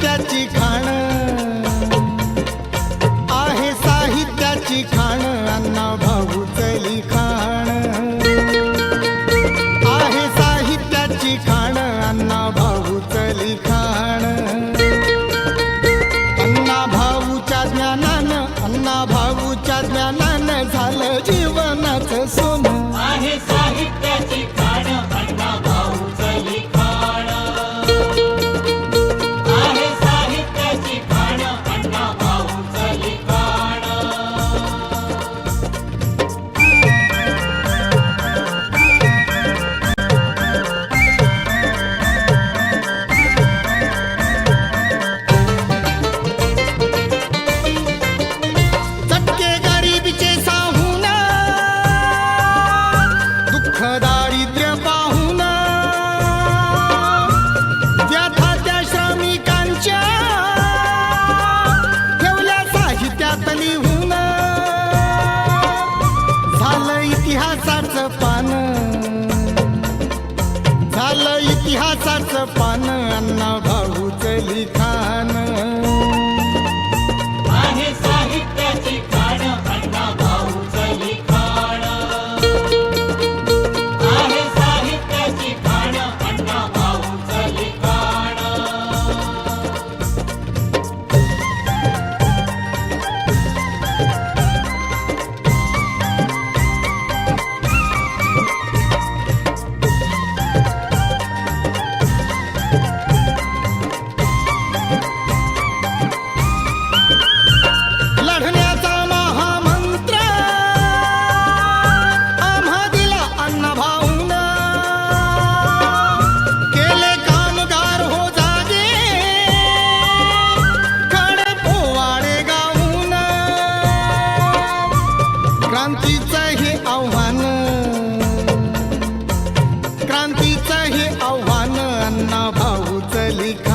साहित्याची खाण. आहे साहित्याची खाण अण्णा भाऊच लिखाण. आहे साहित्याची खाण अण्णा भाऊच लिखाण. अण्णा भाऊच्या ज्ञानानं अण्णा भाऊच्या ज्ञानानं झालं जीव दारिद्र्य पाहून व्यथा त्या श्रमिकांच्या ठेवल्या साहित्यात लिहून झालं इतिहासाचं पान. झालं इतिहासाचं पान अण्णा भाऊच लिखाण. क्रांतीचं हे आव्हान. क्रांतीचं हे आव्हान अण्णा भाऊ चलिक